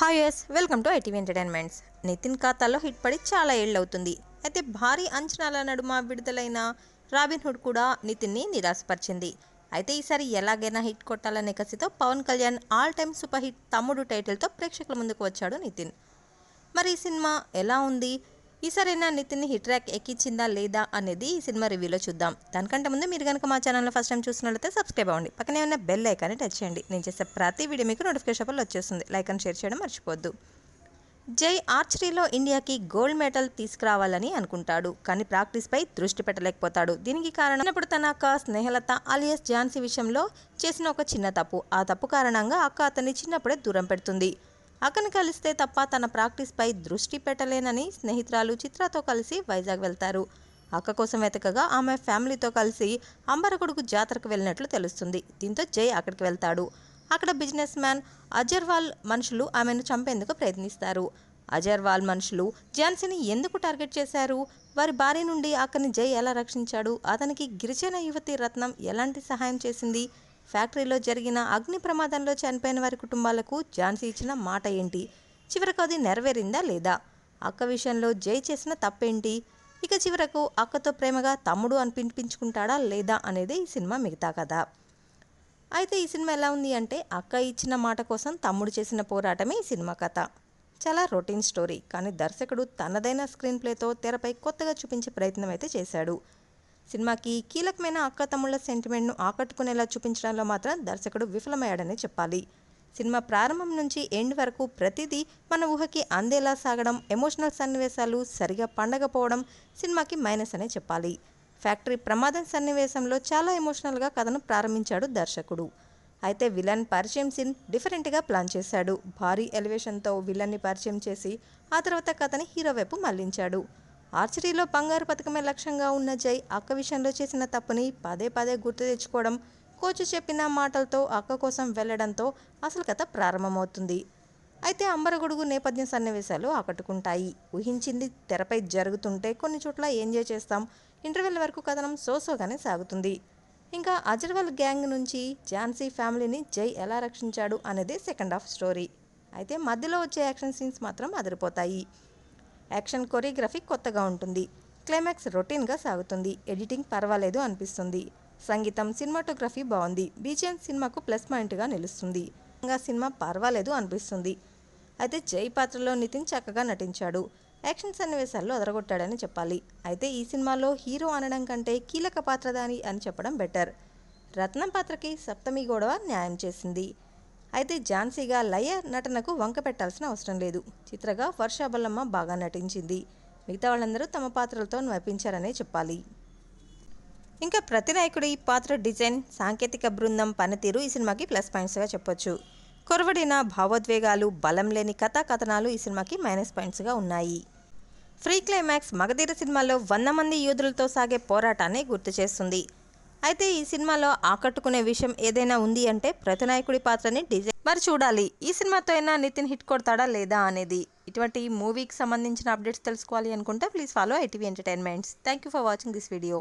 Hi S welcome to ITV entertainments Nithin ఖాతాలో hit పడి చాలా ఏళ్ళు అవుతుంది అయితే భారీ అంచనాల నడుమ విడుదలైన రాబిన్ హుడ్ కూడా నితిన్ని నిరాశపరిచింది. అయితే ఈసారి ఎలాగైనా హిట్ కొట్టాలనే కసితో Pawan Kalyan all time super hit Thammudu టైటిల్తో ప్రేక్షకుల ముందుకు వచ్చాడు నితిన్. మరి ఈ సినిమా ఎలా ఉంది? ఈసారైనా నితిన్ని హిట్ ట్రాక్ ఎక్కించిందా లేదా అనేది ఈ సినిమా రివ్యూలో చూద్దాం. దానికంటే ముందు మీరు కనుక మా ఛానల్లో ఫస్ట్ టైం చూసినట్లయితే సబ్స్క్రైబ్ అవ్వండి. పక్కనే ఉన్న బెల్ ఐకాన్ని టచ్ చేయండి. నేను చేసే ప్రతి వీడియో మీకు నోటిఫికేషన్ వచ్చేస్తుంది. లైక్ అండ్ షేర్ చేయడం మర్చిపోద్దు జై ఆర్చరీలో ఇండియాకి గోల్డ్ మెడల్ తీసుకురావాలని అనుకుంటాడు కానీ ప్రాక్టీస్పై దృష్టి పెట్టలేకపోతాడు. దీనికి కారణం ఇప్పుడు తన అక్క స్నేహలత అలియస్ ఝాన్సీ విషయంలో చేసిన ఒక చిన్న తప్పు. ఆ తప్పు కారణంగా అక్క అతన్ని చిన్నప్పుడే దూరం పెడుతుంది. అక్కను కలిస్తే తప్ప తన ప్రాక్టీస్పై దృష్టి పెట్టలేనని స్నేహితురాలు చిత్రతో కలిసి వైజాగ్ వెళ్తారు. అక్క కోసం వెతకగా ఆమె ఫ్యామిలీతో కలిసి అంబరకొడుకు జాతరకు వెళ్ళినట్లు తెలుస్తుంది. దీంతో జై అక్కడికి వెళ్తాడు. అక్కడ బిజినెస్ మ్యాన్ అజర్వాల్ మనుషులు ఆమెను చంపేందుకు ప్రయత్నిస్తారు. అజర్వాల్ మనుషులు జాన్సీని ఎందుకు టార్గెట్ చేశారు? వారి భార్య నుండి అక్కని జై ఎలా రక్షించాడు? అతనికి గిరిజన యువతి రత్నం ఎలాంటి సహాయం చేసింది? ఫ్యాక్టరీలో జరిగిన అగ్ని ప్రమాదంలో చనిపోయిన వారి కుటుంబాలకు ఝాన్సీ ఇచ్చిన మాట ఏంటి? చివరకు అది నెరవేరిందా లేదా? అక్క విషయంలో జై చేసిన తప్పేంటి? ఇక చివరకు అక్కతో ప్రేమగా తమ్ముడు అనిపించుకుంటాడా లేదా అనేది ఈ సినిమా మిగతా కథ. అయితే ఈ సినిమా ఎలా ఉంది అంటే అక్క ఇచ్చిన మాట కోసం తమ్ముడు చేసిన పోరాటమే ఈ సినిమా కథ. చాలా రొటీన్ స్టోరీ కానీ దర్శకుడు తనదైన స్క్రీన్ ప్లేతో తెరపై కొత్తగా చూపించే ప్రయత్నం అయితే చేశాడు. సినిమాకి కీలకమైన అక్క తమ్ముళ్ళ సెంటిమెంట్ను ఆకట్టుకునేలా చూపించడంలో మాత్రం దర్శకుడు విఫలమయ్యాడని చెప్పాలి. సినిమా ప్రారంభం నుంచి ఎండ్ వరకు ప్రతిదీ మన ఊహకి అందేలా సాగడం ఎమోషనల్ సన్నివేశాలు సరిగా పండగపోవడం సినిమాకి మైనస్ అనే చెప్పాలి. ఫ్యాక్టరీ ప్రమాదం సన్నివేశంలో చాలా ఎమోషనల్గా కథను ప్రారంభించాడు దర్శకుడు. అయితే విలన్ పరిచయం సీన్ డిఫరెంట్గా ప్లాన్ చేశాడు. భారీ ఎలివేషన్తో విలన్ని పరిచయం చేసి ఆ తర్వాత కథని హీరో వైపు మళ్ళించాడు. ఆర్చరీలో బంగారు పథకమే లక్ష్యంగా ఉన్న జై అక్క విషయంలో చేసిన తప్పుని పదే పదే గుర్తు తెచ్చుకోవడం కోచ్ చెప్పిన మాటలతో అక్క కోసం వెళ్ళడంతో అసలు కథ ప్రారంభమవుతుంది. అయితే అంబరగొడుగు నేపథ్య సన్నివేశాలు ఆకట్టుకుంటాయి. ఊహించింది తెరపై జరుగుతుంటే కొన్ని చోట్ల ఎంజాయ్ చేస్తాం. ఇంటర్వెల్ వరకు కథనం సోసోగానే సాగుతుంది. ఇంకా అజర్వాల్ గ్యాంగ్ నుంచి ఝాన్సీ ఫ్యామిలీని జై ఎలా రక్షించాడు అనేది సెకండ్ హాఫ్ స్టోరీ. అయితే మధ్యలో వచ్చే యాక్షన్ సీన్స్ మాత్రం అదిరిపోతాయి. యాక్షన్ కొరియోగ్రఫీ కొత్తగా ఉంటుంది. క్లైమాక్స్ రొటీన్గా సాగుతుంది. ఎడిటింగ్ పర్వాలేదు అనిపిస్తుంది. సంగీతం సినిమాటోగ్రఫీ బాగుంది. బీజిఎం సినిమాకు ప్లస్ పాయింట్గా నిలుస్తుంది. ఇంకా సినిమా పర్వాలేదు అనిపిస్తుంది. అయితే జై పాత్రలో నితిన్ చక్కగా నటించాడు. యాక్షన్ సన్నివేశాల్లో అదరగొట్టాడని చెప్పాలి. అయితే ఈ సినిమాలో హీరో అనడం కంటే కీలక పాత్రదాని అని చెప్పడం బెటర్. రత్నం పాత్రకి సప్తమి గొడవ న్యాయం చేసింది. అయితే ఝాన్సీగా లయ నటనకు వంక పెట్టాల్సిన అవసరం లేదు. చిత్రగా వర్షాబల్లమ్మ బాగా నటించింది. మిగతా వాళ్ళందరూ తమ పాత్రలతో నవ్వించారనే చెప్పాలి. ఇంకా ప్రతి ఈ పాత్ర డిజైన్ సాంకేతిక బృందం పనితీరు ఈ సినిమాకి ప్లస్ పాయింట్స్గా చెప్పొచ్చు. కొరవడిన భావోద్వేగాలు బలం లేని కథా కథనాలు ఈ సినిమాకి మైనస్ పాయింట్స్గా ఉన్నాయి. ఫ్రీ క్లైమాక్స్ మగధీర సినిమాలో వంద మంది యోధులతో సాగే పోరాటాన్ని గుర్తు చేస్తుంది. అయితే ఈ సినిమాలో ఆకట్టుకునే విషయం ఏదైనా ఉంది అంటే ప్రతినాయకుడి పాత్రని డిజైన్ మరి చూడాలి. ఈ సినిమాతో అయినా నితిన్ హిట్ కొడతాడా లేదా అనేది. ఇటువంటి మూవీకి సంబంధించిన అప్డేట్స్ తెలుసుకోవాలి అనుకుంటే please follow ITV entertainments. Thank you for watching this video.